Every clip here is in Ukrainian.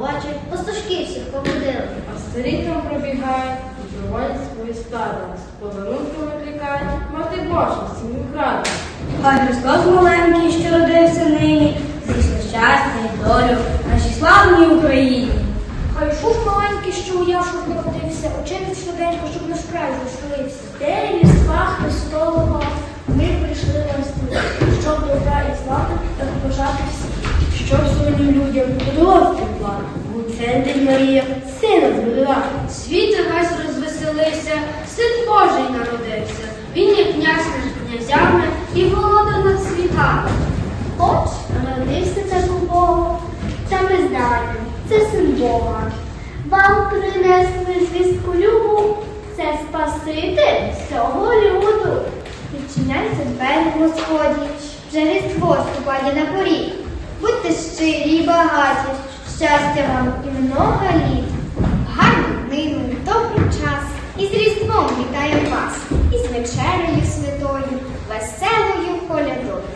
очі, пастушки всіх побудили. А старі там пробігають і проводять свої стада. Подарунки викликають, мати Божа, сім'ю краду. Хай Христос маленький, що родився нині, зійшло щастя і долю нашій славній Україні. Хай шуш маленький, що у яшу народився, очинить швиденько, щоб наш край заселився. Де різдва Христового ми прийшли на стіл, щоб добра і слави так бажати всім. Що сьогодні людям подолав центрі Марія сина звела. Світ весь розвеселився, син Божий народився. Він є князь над князями і володар над світами. Хоч народився так у Бога, це ми знаємо, це син Бога. Вам принесли звістку любу, це Спаситель всього люду. Відчиняйте двері Господі, вже різдво ступає на поріг. Будьте щирі багаті, щастя вам і много літ. Гарну днину, добрий час, і з Різдвом вітаю вас, і з вечерею святою, веселою колядою.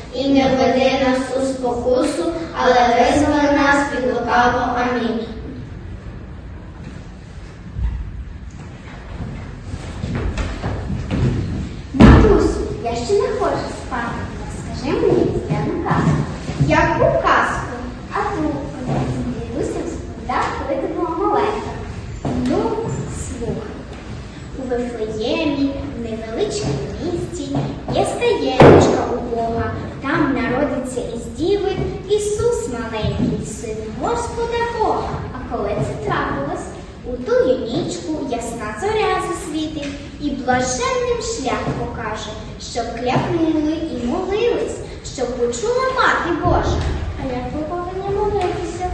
І не веди нас у спокусу, але визволи нас від лукавого. Амінь. Матусю, я ще не хочу спати. Скажи мені різдвяну казку. Яку казку? А ту, коли дідуся розповідав, коли ти була маленька. Ну, слухай. У Вифлеємі, в невеличкому місті, є стаєничка у Бога. Народиться із діви Ісус маленький, син Господа Бога. А коли це трапилось? У ту нічку ясна зоря засвітить і блаженним шлях покаже, щоб клякнули і молились, щоб почула мати Божа. А як ви повинні молитися?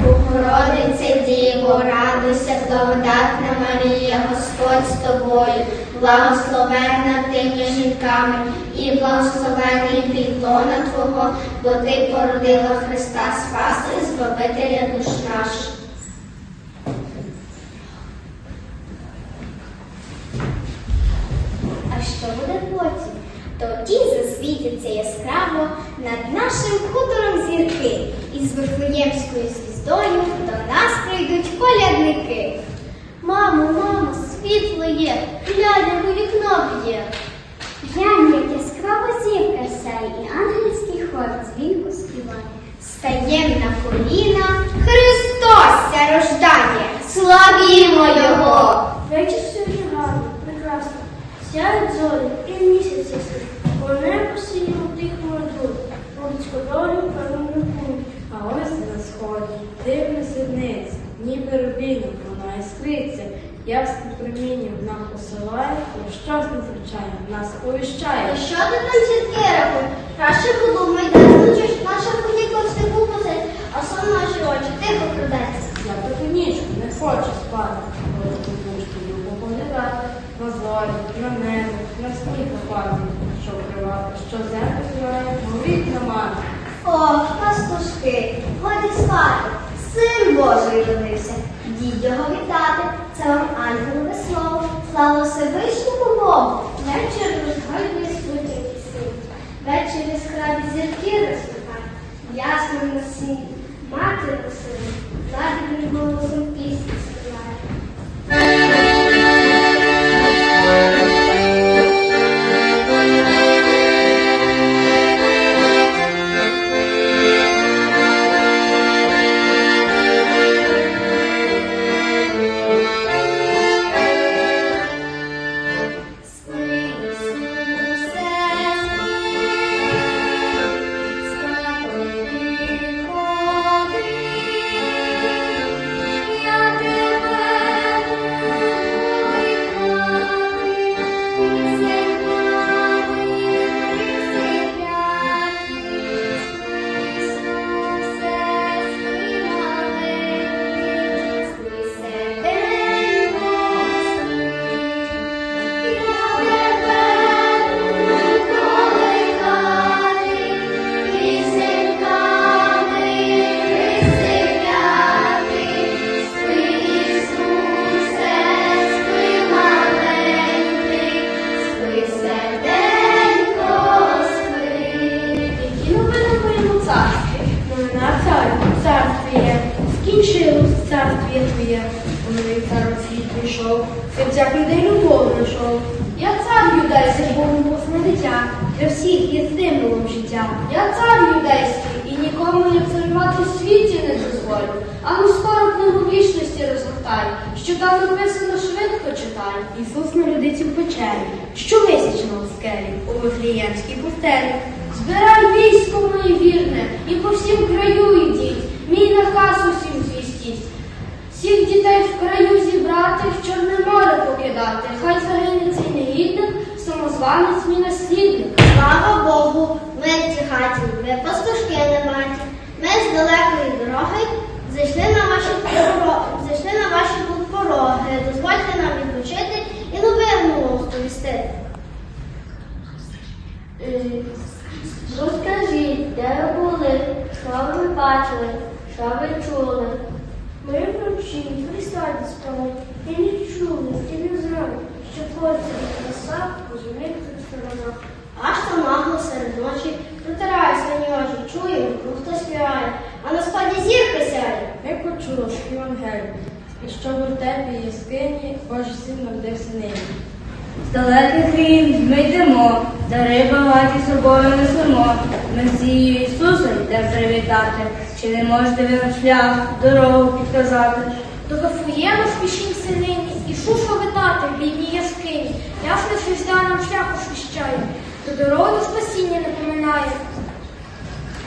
Богородице Діво, радуйся, благодатна Марія, Господь з тобою, благословенна ти між жінками, і благословений плід Твого, бо ти породила Христа Спаса і Збавителя душ наших. А що буде потім? Тоді засвітяться яскраво над нашим хутором зірки, і з Вифлеємською звіздою до нас прийдуть колядники. Мамо, мамо, світло є, глянь, у вікно б'є. Глянь, як яскрава зірка сяє, і ангельський хор дзвінку співає. Стаєм на коліна, Христос ся рождає, славімо Його! Вечір сьогодні гарний, прекрасно. Сяють зорі і ясний. По небу синьому тихому. Водицьку долю певному пункт. А ось на сході дивна сідниця, ніби рубінок вона іскриться, ясне проміння нам посилає, і щось надзвичайно нас А повіщає. що ти там зірки рахуй? Краще подумай, де значиш наша ходіка в степу позить, а сон наші очі тихо крадеться. Я таку нічку не хочу спати, коли ти будеш тобі поглядати на зорі, на небо, на сніг нападати, що вкривати, що землю збирає, горить на мене. Ох, пастушки, годі спати, син Божий родився. Діть його вітати, це вам ангелове слово, слава Всевишньому Богу. Вечір розгойдує суті сил, вечір яскраві зірки розсвітають, ясно на сні, мати посили, ладним голосом скінчилось царствіє твоє. У новий цар світ прийшов, серця людей любов знайшов. Я цар юдейський, Богу посне дитя, для всіх є стимулом життя. Я цар юдейський, і нікому я царювати в світі не дозволю. А ну скоро книгу вічності розгортай, що там написано швидко читай. Ісус народиться в печері, щомісячно у скелі, у Вифліємській пустелі. Збирай військо моє вірне, і по всім краю йдіть, мій наказ усім звістіть. Всіх дітей в краю зібрати, в Чорне море покидати. Хай загине цей негідник, самозванець мій наслідник. Слава Богу, ми в цій хаті, ми пастушки не маті. Ми з далекої дороги зайшли на ваші поро- зайшли на ваші тут пороги. Дозвольте нам відпочити і новину розповісти. Е, Розкажіть, де ви були, що ви бачили, що ви чули? Ми вночі при саді спали і не чули, і не знали, що твориться краса у земних сторонах. Аж там нагло серед ночі протирає свині очі, чуємо, хто співає, а на спаді зірка сяє. Ми почули спів ангелів, і що в вертепі яскині Божий син народився нині. З далеких країн ми йдемо, дари багаті собою несемо. Месію Ісуса йде привітати. Чи не можете ви нам шлях, дорогу підказати? До Гафуєма спішімся нині, і шушу витати в бідній яскині. Ясно, жда нам шлях освіщає, то дорогу до спасіння напоминає.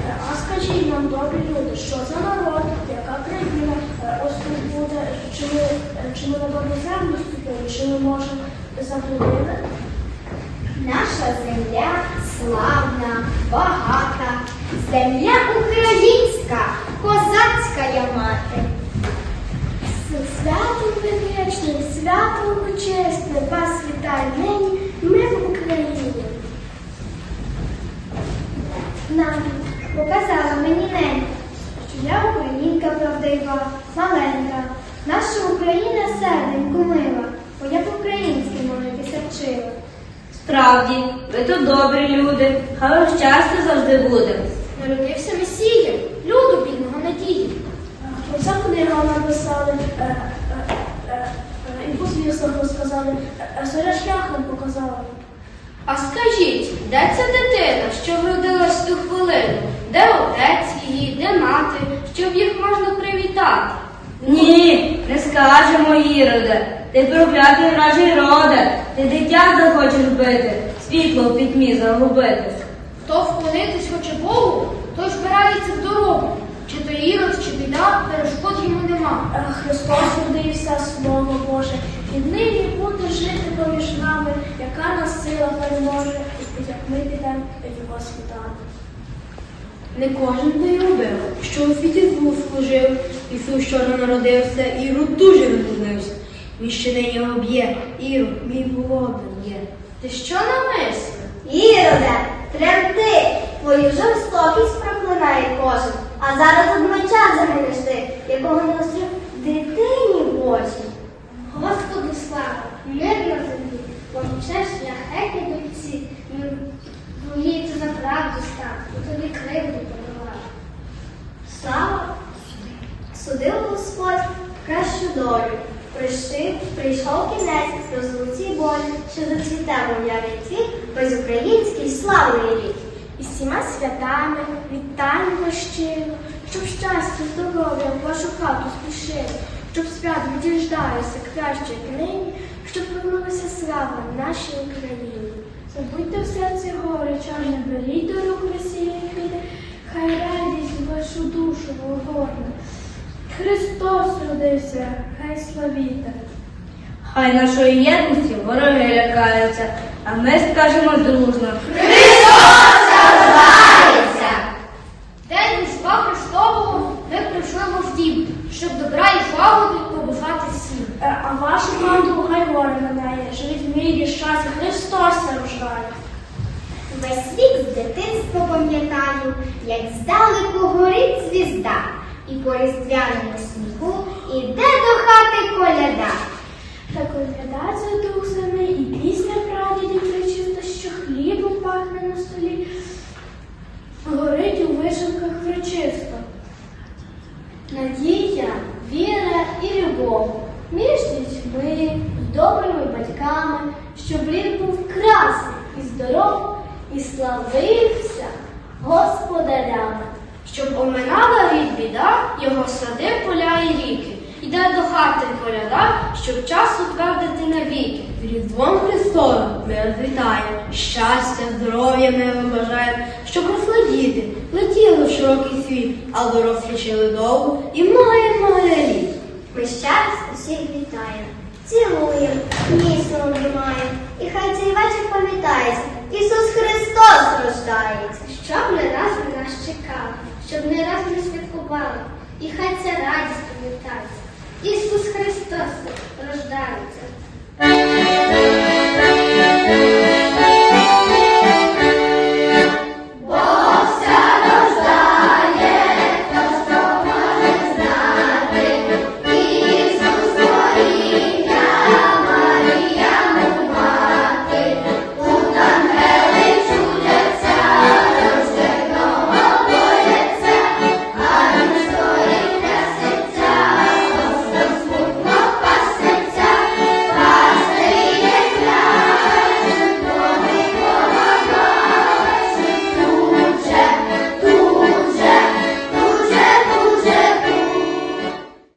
Е, А скажіть нам, добрі люди, що за народ, яка країна, Е, ось тут буде, чи ми, е, чи ми на добру землю ступили, чи ми можемо загубили? Наша земля славна, багата, земля українська, козацька я мати. Святом предвічним, святом почесним, вас вітає нині, ми в Україні. Нам показала мені ненька, що я українка правдива, маленька. Наша Україна серденько мила, бо я по-українськи молитися вчила. Справді, ви тут добрі люди, хай вам щастя завжди буде. Народився Месія, люду бідного надії. Оця книга написали, е, е, е, і послівсах розказали, е, е, шлях нам показала. А скажіть, де ця дитина, що вродилась в ту хвилину? Де отець її, де мати, щоб їх можна привітати? Ні, не скажемо, Іроде. Ти проклятий вражий роде, ти дитя захочеш бити, світло в пітьмі загубити. Хто вклонитись хоче Богу, той збирається в дорогу. Чи то ірод, чи біда, перешкод йому нема. Христос родився, Слово Боже, і нині буде жити поміж нами, яка нас сила переможе, і яка ми підемо його світати. Не кожен би його бив, що у світі служив, Ісус щойно народився, Ірод дуже розгубився. Він ще нині його б'є, Ірод, мій голодний є. Ти що намислив? Іроде, тремти, твою жорстокість проклинає кожен, а зараз од меча загинеш ти, якого не острів дитині в очі. Господу слава, мир на землі, поміче шляхетні дульці, боїться за правду став, тобі кривду подолав. Слава, судив Господь кращу долю. Прийшли, прийшов кінець розлуці болі, що зацвіте мов'яний цвіт без український славний рік. І всіма святами вітаємо щиро, щоб щастя, здоров'я вашу хату спішило, щоб свят відіждалися краще як нині, щоб вернулася слава нашій Україні. Забудьте в серці горе, чарне, беріть до рук квіти, хай радість вашу душу вогорне. Христос родився, хай славіте. Хай нашої єдності вороги лякаються, а ми скажемо дружно. День Різдва Христового ми прийшли в дім, щоб добра і злагоди побажати всім. А вашу команду хай горе минає, живіть в мірі щастя, Христос рождає. Весь вік з дитинства пам'ятаю, як здалеку горить звізда, і по різдвяному снігу іде коляда. Так оглядається дух земний, і пісня прадідів причиста, що хлібом пахне на столі, горить у вишивках причисто. Надія, віра і любов між дітьми і добрими батьками, щоб рід був красний і здоров, і славився господарями. Щоб оминала рід біда, його сади, поля і ріки. Іде до хати коляда, щоб час утвердити навіки. Різдвом Христовим ми вас вітаємо, щастя, здоров'я ми вам бажаємо, щоб росли діти, летіли в широкий світ, а дорослі жили довго і много літ. Ми раз усіх вітаємо, цілуємо, міцно обіймаємо, і хай цей вечір пам'ятається, Ісус Христос рождається. Щоб не раз на нас чекали, щоб не раз ми святкували, і хай ця радість пам'ятається. Ісус Христос рождається.